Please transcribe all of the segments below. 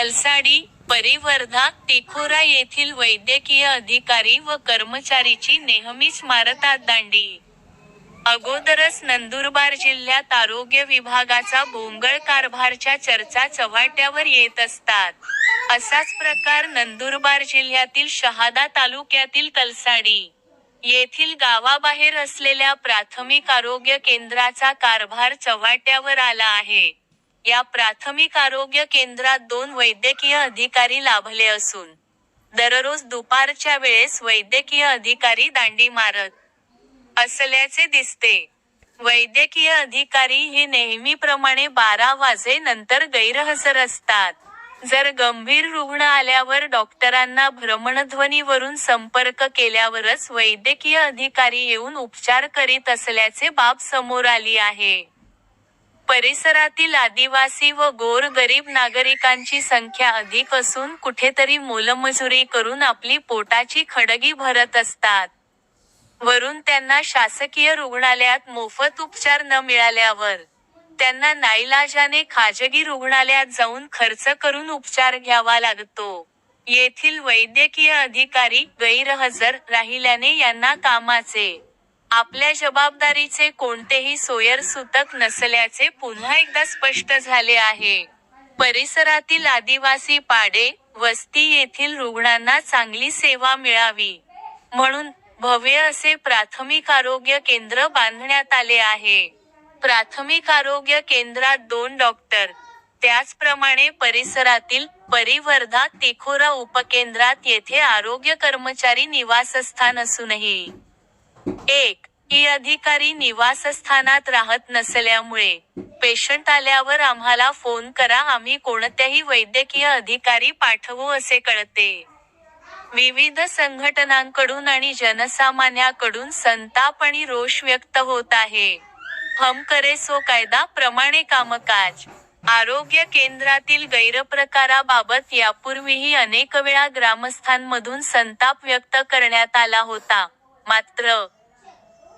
कलसाडी परिवर्धा तिखोरा येथील वैद्यकीय अधिकारी व कर्मचारीची नेहमीच मारतात दांडी. अगोदरच नंदुरबार जिल्ह्यात आरोग्य विभागाचा भोंगळ कारभारच्या चर्चा चव्हाट्यावर येत असतात. असाच प्रकार नंदुरबार जिल्ह्यातील शहादा तालुक्यातील कलसाडी येथील गावाबाहेर असलेल्या प्राथमिक आरोग्य केंद्राचा कारभार चव्हाट्यावर आला आहे. या प्राथमिक आरोग्य केंद्रात दोन वैद्यकीय अधिकारी लाभले असून दररोज दुपारच्या वेळेस वैद्यकीय अधिकारी दांडी मारत. असल्याचे दिसते. वैद्यकीय अधिकारी हे नेहमीप्रमाणे बारा वाजे नंतर गैरहजर असतात. जर गंभीर रुग्ण आल्यावर डॉक्टरांना भ्रमणध्वनीवरून संपर्क केल्यावरच वैद्यकीय अधिकारी येऊन उपचार करीत असल्याचे बाब समोर आली आहे. परिसरातील आदिवासी व गोर गरीब नागरिकांची संख्या अधिक असून कुठेतरी मोलमजुरी करून आपली पोटाची खडगी भरत असतात. वरून त्यांना शासकीय रुग्णालयात मोफत उपचार न मिळाल्यावर त्यांना नाईलाजाने खाजगी रुग्णालयात जाऊन खर्च करून उपचार घ्यावा लागतो. येथील वैद्यकीय अधिकारी गैरहजर राहिल्याने यांना कामाचे आपल्या जबाबदारीचे कोणतेही सोयरसूतक नसल्याचे पुन्हा एकदा स्पष्ट झाले आहे. परिसरातील आदिवासी पाडे वस्ती येथील रुग्णांना चांगली सेवा मिळावी. म्हणून भव्य असे प्राथमिक आरोग्य केंद्र बांधण्यात आले आहे. प्राथमिक आरोग्य केंद्रात दोन डॉक्टर त्याचप्रमाणे परिसरातील परिवर्धा तिखोरा उपकेंद्रात येथे आरोग्य कर्मचारी निवासस्थान असूनही. एक ई अधिकारी निवासस्थानात राहत नसल्यामुळे पेशंट आल्यावर आम्हाला फोन करा आम्ही कोणत्याही वैद्यकीय अधिकारी पाठवू असे कळते. विविध संघटनांकडून आणि जनसामान्याकडून संताप आणि रोष व्यक्त होत आहे. हम करे सो कायदा प्रमाणे कामकाज. आरोग्य केंद्रातील गैरप्रकाराबाबत यापूर्वीही अनेक वेळा ग्रामस्थांमधून संताप व्यक्त करण्यात आला होता. मात्र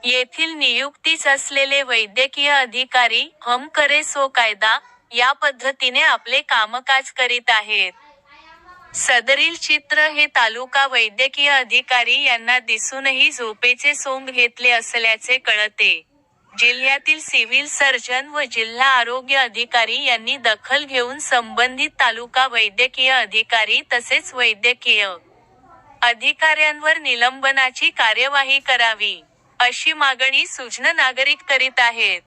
येथील नियुक्तीच असलेले वैद्यकीय अधिकारी हम करे सो कायदा या पद्धतीने आपले कामकाज करीत आहेत. सदरील चित्र हे तालुका वैद्यकीय अधिकारी यांना दिसूनही झोपेचे सोंग घेतले असल्याचे कळते. जिल्ह्यातील सिव्हिल सर्जन व जिल्हा आरोग्य अधिकारी यांनी दखल घेऊन संबंधित तालुका वैद्यकीय अधिकारी तसेच वैद्यकीय अधिकाऱ्यांवर निलंबनाची कार्यवाही करावी अशी मागणी सुजन नागरिक करीत आहेत.